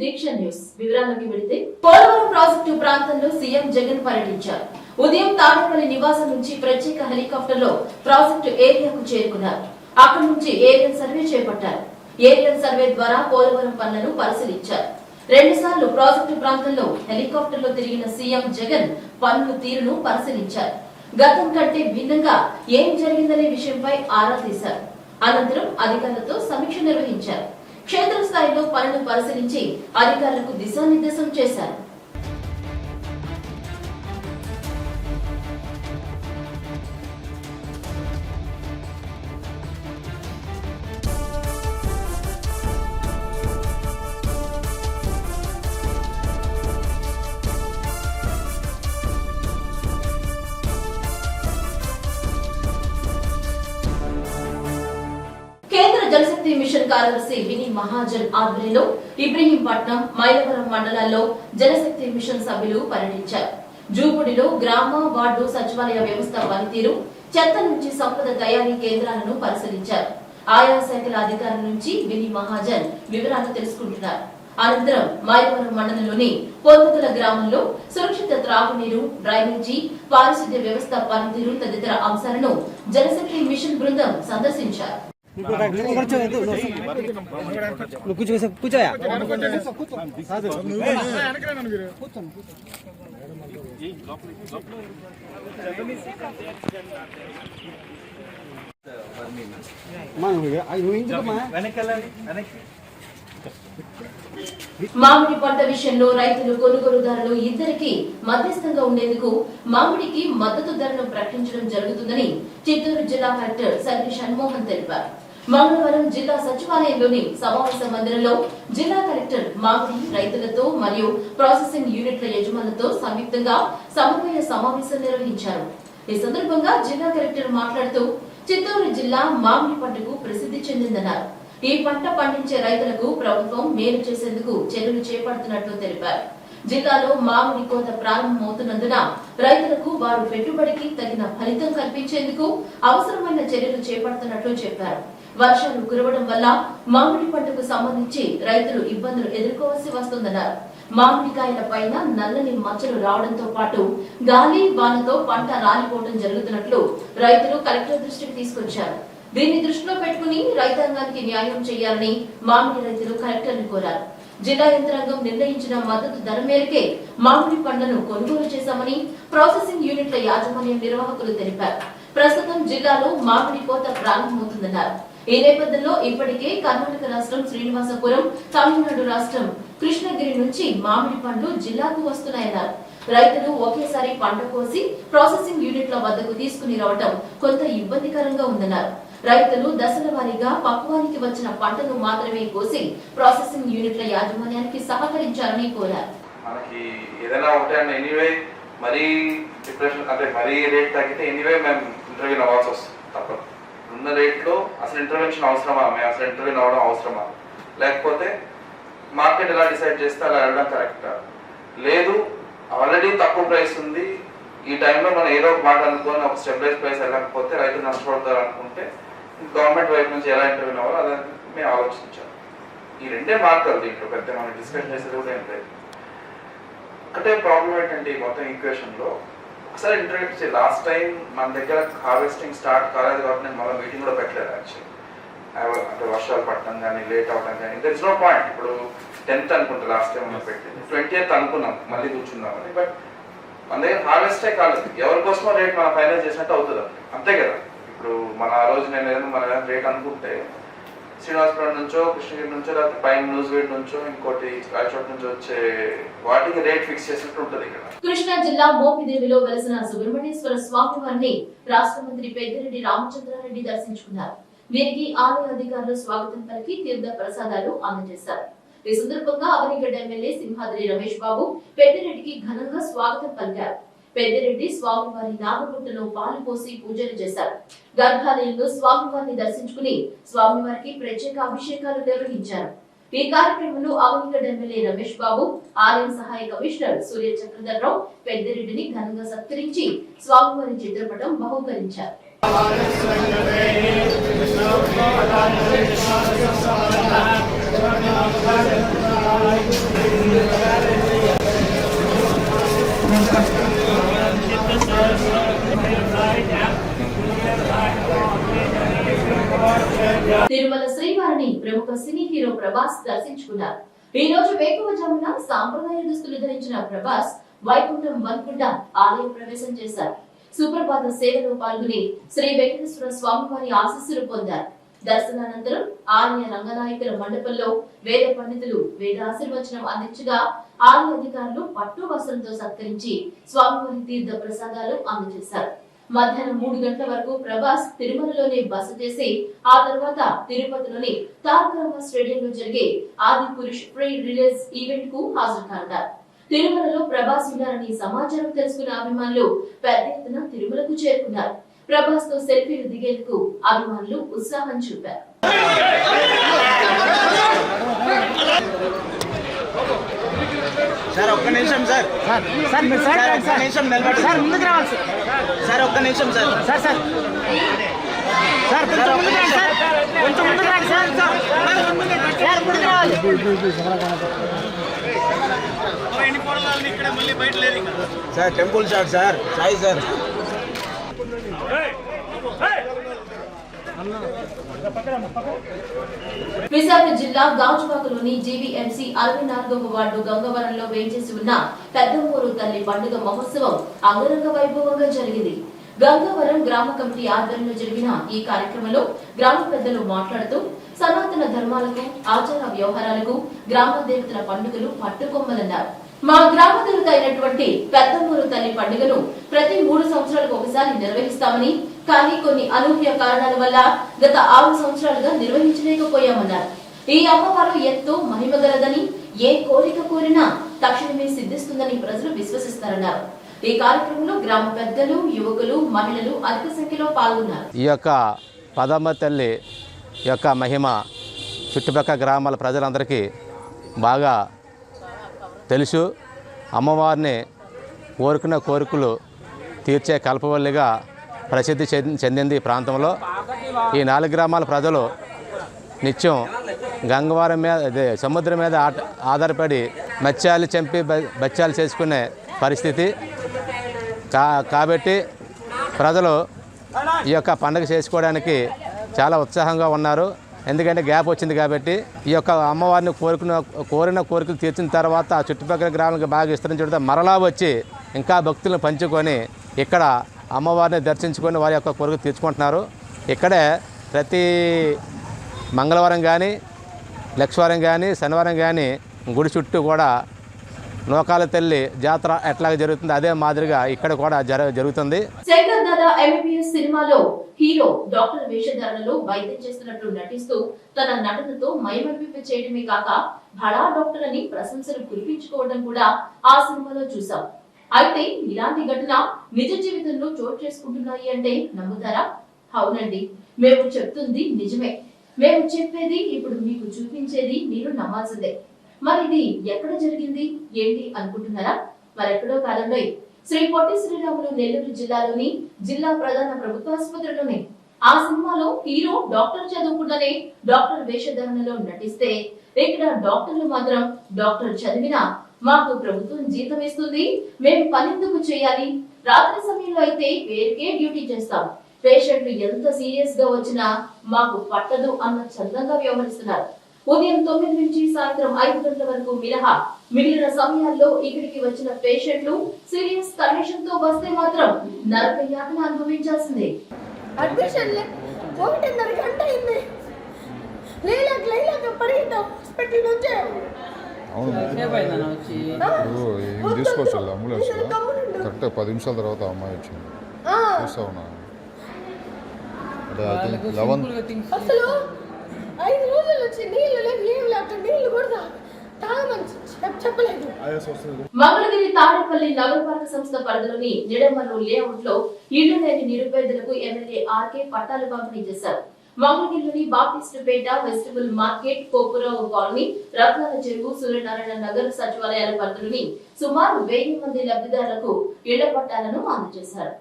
దీక్ష news. వివరాలకి వెళితే Polavaram project ప్రాంతంలో సీఎం జగన్ పర్యటించారు. ఉదయం తాడేపల్లి నివాసం నుంచి ప్రత్యేక హెలికాప్టర్లో ప్రాజెక్టు ఏరియాకు చేరుకున్నారు. అక్కడి నుంచి ఏరియల్ సర్వే చేపట్టారు. ఏరియల్ సర్వే ద్వారా పోలవరం పనులను పరిశీలించారు. రెండు సార్లు ప్రాజెక్టు ప్రాంతంలో హెలికాప్టర్లో తిరిగిన సీఎం జగన్ పనుల తీరును పరిశీలించారు. గతం కంటే భిన్నంగా ఏం జరిగిందనే విషయంపై ఆరా తీశారు. అనంతరం అధికారులతో సమీక్ష నిర్వహించారు. క్షేత్రస్థాయిలో పనులు పరిశీలించి అధికారులకు దిశానిర్దేశం చేశారు. కార్యదర్శి విని మహాజన్ ఆధ్వర్యంలో ఇబ్రహీంపట్నం మైలవరం మండలాల్లో జలశక్తి మిషన్ సభ్యులు పర్యటించారు. జూపుడిలో గ్రామ వార్డు సచివాలయ వ్యవస్థ పనితీరు చెత్త నుంచి సంపద తయారీ కేంద్రాలను పరిశీలించారు. ఆయా శాఖల అధికారుల నుంచి విని మహాజన్ వివరాలు తెలుసుకుంటున్నారు. అనంతరం మైలవరం మండలంలోని పొందుతుల గ్రామంలో సురక్షిత త్రాగునీరు డ్రైనేజీ పారిశుద్ధ్య వ్యవస్థ పనితీరు తదితర అంశాలను జలశక్తి మిషన్ బృందం సందర్శించారు. మామిడి పంట విషయంలో రైతులు కొనుగోలుదారులు ఇద్దరికి మధ్యస్థంగా ఉండేందుకు మామిడికి మద్దతు ధరను ప్రకటించడం జరుగుతుందని చిత్తూరు జిల్లా కలెక్టర్ సర్వి షణ్మోహన్ తెలిపారు. మంగళవారం జిల్లా సచివాలయంలోని సమావేశ మందిరంలో జిల్లా కలెక్టర్ మామిడి రైతులతో మరియు ప్రాసెసింగ్ యూనిట్ల యజమానులతో సంయుక్తంగా సమన్వయ సమావేశం నిర్వహించారు. ఈ సందర్భంగా జిల్లా కలెక్టర్ మాట్లాడుతూ చిత్తూరు జిల్లా మామిడి పంటకు ప్రసిద్ధి చెందిందన్నారు. ఈ పంట పండించే రైతులకు ప్రభుత్వం మేలు చేసేందుకు చర్యలు చేపడుతున్నట్లు తెలిపారు. జిల్లాలో మామిడి కోత ప్రారంభమవుతున్నందున రైతులకు వారు పెట్టుబడికి తగిన ఫలితం కల్పించేందుకు అవసరమైన చర్యలు చేపడుతున్నట్లు చెప్పారు. వర్షాలు కురవడం వల్ల మామిడి పంటకు సంబంధించి రైతులు ఇబ్బందులు ఎదుర్కోవాల్సి వస్తుందన్నారు. మామిడికాయల పైన నల్లని మచ్చలు రావడంతో పాటు గాలి వానతో పంట రాలిపోవడం జరుగుతున్నట్లు రైతులు కలెక్టర్ దృష్టికి తీసుకొచ్చారు. దీన్ని దృష్టిలో పెట్టుకుని రైతాంగానికి న్యాయం చేయాలని మామిడి రైతులు కలెక్టర్ని కోరారు. జిల్లా యంత్రాంగం నిర్ణయించిన మద్దతు ధర మేరకే మామిడి పండ్లను కొనుగోలు చేశామని ప్రాసెసింగ్ యూనిట్ల యాజమాన్య నిర్వాహకులు తెలిపారు. ప్రస్తుతం జిల్లాలో మామిడి కోత ప్రారంభమవుతుందన్నారు. ఈ నేపథ్యంలో ఇప్పటికే కర్ణాటక రాష్ట్రం శ్రీనివాసపురం తమిళనాడు రాష్ట్రం కృష్ణగిరి నుంచి మామిడి పండ్లు జిల్లాకు వస్తున్నాయన్నారు. రైతులు ఒకేసారి పంట కోసి ప్రాసెసింగ్ యూనిట్ల వద్దకు తీసుకుని రావటం కొంత ఇబ్బందికరంగా ఉందన్నారు. రైతులు దశల వారీగా పక్వానికి వచ్చిన పంటను మాత్రమే కోసి ప్రాసెసింగ్ యూనిట్ల యాజమాన్యానికి సహకరించాలని కోరారు. మనకి ఏదైనా ఉంటే అండి ఎనీవే మరీ డిప్రెషన్ అంటే మరీ రేట్ తగ్గితే ఎనీవే మేము ఇంటర్వ్యూ అవ్వాల్సి వస్తుంది. తప్పదు. ఉన్న రేట్లో అసలు ఇంటర్వెన్షన్ అవసరమా? మేము అసలు ఇంటర్వ్యూ అవ్వడం అవసరమా? లేకపోతే మార్కెట్ ఎలా డిసైడ్ చేస్తే అలా వెళ్ళడం కరెక్టా లేదు ఆల్రెడీ తక్కువ ప్రైస్ ఉంది. ఈ టైంలో మనం ఏదో ఒక మాట అనుకొని ఒక స్టెబిలైజ్ ప్రైస్ వెళ్ళకపోతే రైతులు నష్టపడతారు అనుకుంటే గవర్నమెంట్ వైపు నుంచి ఎలా ఇంటర్వ్యూ అవ్వాలో అదే మేము ఆలోచించాం ఈ రెండే మార్గాలు దీంట్లో పెద్ద మనం డిస్కషన్ చేసేది కూడా ఏం లేదు. ఒకటే ప్రాబ్లం ఏంటంటే ఈ మొత్తం ఈక్వేషన్లో ఒకసారి ఇంటర్వ్యూ లాస్ట్ టైం మన దగ్గర హార్వెస్టింగ్ స్టార్ట్ కాలేదు కాబట్టి నేను మళ్ళీ మీటింగ్ కూడా పెట్టలేదు యాక్చువల్లీ అంటే వర్షాలు పట్టడం కానీ లేట్ అవడం కానీ దర్ ఇస్ నో పాయింట్ ఇప్పుడు టెన్త్ అనుకుంటా లాస్ట్ టైం మనం పెట్టింది. ట్వంటీ ఎయిత్ అనుకున్నాం మళ్ళీ కూర్చుందామని బట్ మన దగ్గర హార్వెస్టే కాలేదు. ఎవరి కోసమో రేట్ మనం ఫైనల్ చేసినట్టు అవుతుంది. అంతే కదా. ఇప్పుడు మన ఆ రోజు నేను ఏదైనా మన రేట్ అనుకుంటే శ్రీనివాసపురం నుంచో కృష్ణగిరి నుంచో లేకపోతే పైన న్యూజివేడ్ నుంచో ఇంకోటి రాయచోట నుంచి వచ్చే వాటికి రేట్ ఫిక్స్ చేసినట్టు ఉంటుంది ఇక్కడ. కృష్ణా జిల్లా మోపిదేవిలో వెలసిన సుబ్రహ్మణ్యేశ్వర స్వామి వారిని రాష్ట్ర మంత్రి పెద్దిరెడ్డి రామచంద్రారెడ్డి దర్శించుకున్నారు. వీరికి ఆలయ అధికారులు స్వాగతం పలికి తీర్థ ప్రసాదాలు అందజేశారు. ఈ సందర్భంగా అవనిగడ్డ ఎమ్మెల్యే సింహాద్రి రమేష్ బాబు పెద్దిరెడ్డికి ఘనంగా స్వాగతం పలికారు. పెద్దిరెడ్డి స్వామివారి నాగగుట్టలో పాలు పోసి పూజలు చేశారు. గర్భాలయంలో స్వామివారిని దర్శించుకుని స్వామివారికి ప్రత్యేక అభిషేకాలు నిర్వహించారు. ఈ కార్యక్రమంలో అవనిగడ్ ఎమ్మెల్యే రమేష్ బాబు ఆలయం సహాయ కమిషనర్ సూర్య చక్రధర్రావు పెద్దిరెడ్డిని ఘనంగా సత్కరించి స్వామివారి చిత్రపటం బహుకరించారు. Thank తిరుమల శ్రీవారిని ప్రముఖ సినీ హీరో ప్రభాస్ దర్శించుకున్నారు. ఈ రోజు వేకువజామున సాంప్రదాయ దుస్తులు ధరించిన ప్రభాస్ వైకుంఠం వన్కుంట ఆలయ ప్రవేశం చేశారు. సుప్రభాత సేవలో పాల్గొని శ్రీ వెంకటేశ్వర స్వామి వారి ఆశీస్సులు పొందారు. దర్శనానంతరం ఆలయ రంగనాయకుల మండపంలో వేద పండితులు వేదాశీర్వచనం అందించగా ఆలయ అధికారులు పట్టు వస్త్రంతో సత్కరించి స్వామివారి తీర్థ ప్రసాదాలు అందజేశారు. మధ్యాహ్నం మూడు గంటల వరకు ప్రభాస్ తిరుమలలోనే బస చేసి ఆ తర్వాత తిరుపతిలోని తారకరామ స్టేడియంలో జరిగే ఆది పురుష్ ప్రీ రిలీజ్ ఈవెంట్కు హాజరు కానున్నారు తిరుమలలో ప్రభాస్ ఉన్నారని సమాచారం తెలుసుకున్న అభిమానులు పెద్ద ఎత్తున తిరుమలకు చేరుకున్నారు. ప్రభాస్తో సెల్ఫీలు దిగేందుకు అభిమానులు ఉత్సాహం చూపారు. సార్ ఒక్క నిమిషం సార్. సార్ మీరు సార్ సార్ ఒక్క నిమిషం నిలబడి సార్ ముందుకు రావాలి సార్. సార్ ఒక్క నిమిషం సార్. Sir sir. సార్ కొంచెం ముందుకు రండి సార్. కొంచెం ముందుకు రండి సార్. సార్ సార్ ముందుకు రావాలి. Sir temple shot sir. Sai sir. Visakha జిల్లా గాజువాకలోని జీవీఎంసీ అరవై నాలుగవ వార్డు గంగవరంలో వేంచేసి ఉన్న పెద్దమూరు తల్లి పండుగ మహోత్సవం అంగరంగ వైభవంగా జరిగింది. గంగవరం గ్రామ కమిటీ ఆధ్వర్యంలో జరిగిన ఈ కార్యక్రమంలో గ్రామ పెద్దలు మాట్లాడుతూ సనాతన ధర్మాలకు ఆచార వ్యవహారాలకు గ్రామ దేవతల పండుగలు పట్టుకొమ్మలన్నారు. మా గ్రామ దేవత అయినటువంటి పెద్దమూరు తల్లి పండుగను ప్రతి మూడు సంవత్సరాలకు ఒకసారి నిర్వహిస్తామని కానీ కొన్ని అనూహ్య కారణాల వల్ల గత ఆరు సంవత్సరాలుగా నిర్వహించలేకపోయామన్నారు. ఈ అమ్మవారు ఎంతో మహిమగలదని ఏ కోరిక కోరినా తక్షణమే సిద్ధిస్తుందని ప్రజలు విశ్వసిస్తారన్నారు. ఈ కార్యక్రమంలో గ్రామ పెద్దలు యువకులు మహిళలు అధిక సంఖ్యలో పాల్గొన్నారు. ఈ యొక్క పదమ్మ తల్లి యొక్క మహిమ చుట్టుపక్కల గ్రామాల ప్రజలందరికీ బాగా తెలుసు. అమ్మవారిని కోరుకున్న కోరికలు తీర్చే కల్పవల్లిగా ప్రసిద్ధి చెంది- చెందింది ఈ ప్రాంతంలో. ఈ నాలుగు గ్రామాల ప్రజలు నిత్యం గంగవారం మీద అదే సముద్రం మీద ఆట- ఆధారపడి మత్స్యాలు చంపి బ- బత్యాలు చేసుకునే పరిస్థితి. కా కాబట్టి ప్రజలు ఈ యొక్క పండుగ చేసుకోవడానికి చాలా ఉత్సాహంగా ఉన్నారు. ఎందుకంటే గ్యాప్ వచ్చింది కాబట్టి ఈ యొక్క అమ్మవారిని కోరుకున్న కోరిన కోరికలు తీర్చిన తర్వాత ఆ చుట్టుపక్కల గ్రామాలకు బాగా విస్తరించడం మరలా వచ్చి ఇంకా భక్తులను పంచుకొని ఇక్కడ అమ్మవారిని దర్శించుకొని వారి యొక్క కొరకు తీర్చుకుంటున్నారు. ఇక్కడే ప్రతి మంగళవారం కానీ లక్షవారం కానీ శనివారం కానీ గుడి చుట్టూ కూడా నూకాల తల్లి జాతర ఎట్లా జరుగుతుంది అదే మాదిరిగా ఇక్కడ కూడా జర జరుగుతుంది. శంకర్ దాదా ఎంబీబీఎస్ సినిమాలో హీరో డాక్టర్ వేషధారణలో వైద్యం చేస్తున్నట్లు నటిస్తూ తన నటనతో మైమర్పింపు చేయడమే కాక భళా డాక్టర్ అని ప్రశంసలు కురిపించుకోవడం కూడా ఆ సినిమాలో చూసాం అయితే ఇలాంటి ఘటన నిజ జీవితంలో చోటు చేసుకుంటున్నాయి అంటే నమ్ముతారా? అవునండి. మేము చెప్తుంది నిజమే. మేము చెప్పేది ఇప్పుడు మీకు చూపించేది మీరు నమ్మాల్సిందే. మరి ఇది ఎక్కడ జరిగింది? ఏంటి అనుకుంటున్నారా? మరెక్కడో కాలంలో శ్రీ పొట్టి శ్రీరాములు నెల్లూరు జిల్లాలోని జిల్లా ప్రధాన ప్రభుత్వ ఆసుపత్రిలోనే ఆ సినిమాలో హీరో డాక్టర్ చదువుకుండానే డాక్టర్ వేషధారణలో నటిస్తే ఇక్కడ డాక్టర్లు మాత్రం డాక్టర్ చదివినా మాకు ప్రభుత్వం జీతం ఇస్తుంది మేము పనెందుకు చేయాలి? రాత్రి సమయంలో అయితే వేరికే డ్యూటీ చేస్తాం. పేషెంట్లు ఎంత సీరియస్గా వచ్చినా మాకు పట్టదు అన్న చందంగా వ్యవహరిస్తున్నారు. ఉదయం తొమ్మిది నుంచి సాయంత్రం ఐదు గంటల వరకు మినహా మిగిలిన సమయాల్లో ఇక్కడికి వచ్చిన పేషెంట్లు సీరియస్ కండిషన్తో వస్తే మాత్రం నరక యాతన అనుభవించాల్సిందే. అడ్మిషన్ లే. ఒకటిన్నర గంట అయింది. లేలాక లేలాక పరిగెత్తాం హాస్పిటల్ నుంచే అవును. తీసుకోవచ్చు అంబులెన్స్ కరెక్ట్ పది నిమిషాల తర్వాత అమ్మాయి వచ్చింది. చూస్తా ఉన్నా అంటే లెవెన్ అసలు ఐదు రోజుల నీళ్ళు లేవు ఏం లేక నీళ్ళు కూడా మంగళగిరి తాడేపల్లి నగరపాలక సంస్థ పరిధిలోని నిడమల్లు లేఅవుట్లో ఇళ్ళు లేని నిరుపేదలకు ఎమ్మెల్యే ఆర్కే పట్టాలు పంపిణీ చేశారు. మంగళగిరిలోని Baptist vegetable market Kopurao colony Ratnala Cheruvu Suryanarayana Nagar సచివాలయాల పరిధిలోని సుమారు వెయ్యి మంది లబ్ధిదారులకు ఇళ్ళ పట్టాలను అందజేశారు.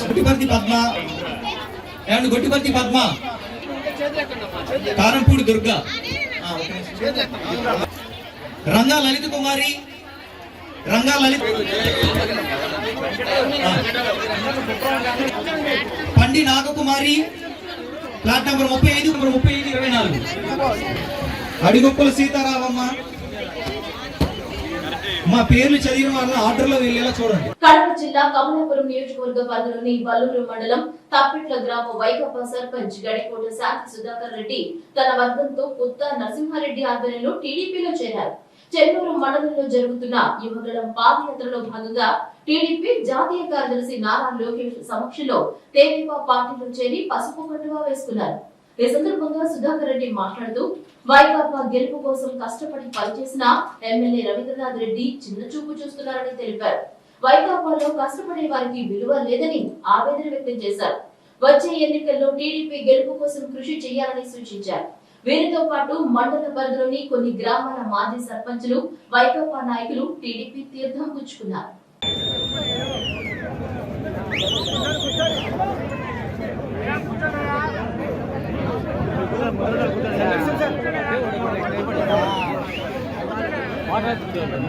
గొట్టిపర్తి పద్మ. ఏమండి గొట్టిపర్తి పద్మ? కారంపూడి దుర్గా. రంగా లలిత కుమారి రంగా పండి నాగకుమారి. ప్లాట్ నంబర్ ముప్పై ఐదు ముప్పై ఐదు ఇరవై నాలుగు. అడిగొప్పల సీతారామమ్మ. మా పేర్లు చదివిన వాళ్ళ ఆర్డర్లో వెళ్ళేలా చూడండి. కడప జిల్లా కమలాపురం నియోజకవర్గ పరిధిలోని బల్లూరు మండలం తప్పిట్ల గ్రామ వైకప్ప సర్పంచ్ గడికోట శాంతి సుధాకర్ రెడ్డి తన వర్గంతో పుత్త నరసింహారెడ్డి ఆధ్వర్యంలో టీడీపీలో చేరారు. చెన్నూరు మండలంలో జరుగుతున్న యువగళం పాదయాత్రలో భాగంగా టీడీపీ జాతీయ కార్యదర్శి నారా లోకేష్ సమక్షంలో తేలిపా పార్టీలో చేరి పసుపు కండువా వేసుకున్నారు. ఈ సందర్భంగా సుధాకర్ రెడ్డి మాట్లాడుతూ వైకాపా గెలుపు కోసం కష్టపడి పనిచేసిన ఎమ్మెల్యే రవీంద్రనాథ్ రెడ్డి చిన్న చూపు చూస్తున్నారని తెలిపారు. వైకాపాలో కష్టపడే వారికి విలువ లేదని ఆవేదన వ్యక్తం చేశారు. వచ్చే ఎన్నికల్లో టీడీపీ గెలుపు కోసం కృషి చేయాలని సూచించారు. వీరితో పాటు మండల పరిధిలోని కొన్ని గ్రామాల మాజీ సర్పంచులు వైకాపా నాయకులు టీడీపీ తీర్థం పుచ్చుకున్నారు.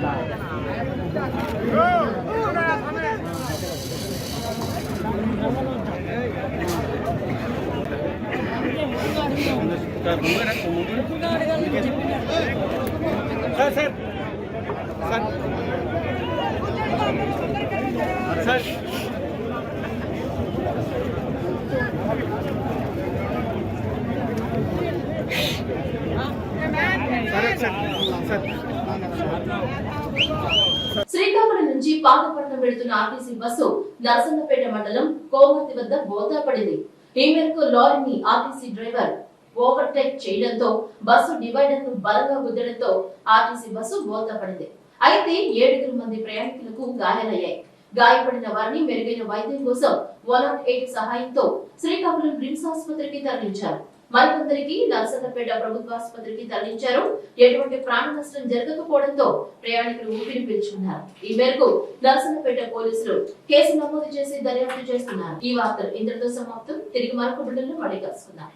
Sir sir sir sir Srikakulam నుంచి పాతపట్నం వెళుతున్న ఆర్టీసీ బస్సు నరసన్నపేట మండలం కోమర్తి వద్ద బోతా పడింది. ఈ మేరకు లారీని ఆర్టీసీ డ్రైవర్ ఓవర్టేక్ చేయడంతో బస్సు డివైడర్ను బలంగా గుద్దడంతో ఆర్టీసీ బస్సు బోల్తపడింది అయితే ఏడుగురు మంది ప్రయాణికులకు గాయాలయ్యాయి. గాయపడిన వారిని మెరుగైన వైద్యం కోసం వన్ ఎయిట్ సహాయంతో శ్రీకాకుళం రిమ్స్ ఆసుపత్రికి తరలించారు. మరికొందరికి నర్సన్నపేట ప్రభుత్వ ఆసుపత్రికి తరలించారు. ఎటువంటి ప్రాణ నష్టం జరగకపోవడంతో ప్రయాణికులు ఊపిరి పీల్చుకున్నారు. ఈ మేరకు నర్సన్నపేట పోలీసులు కేసు నమోదు చేసి దర్యాప్తు చేస్తున్నారు. ఈ వార్తలు ఇంతటితో సమాప్తం. తిరిగి మరొక బిడ్డలను మళ్ళీ కలుసుకున్నారు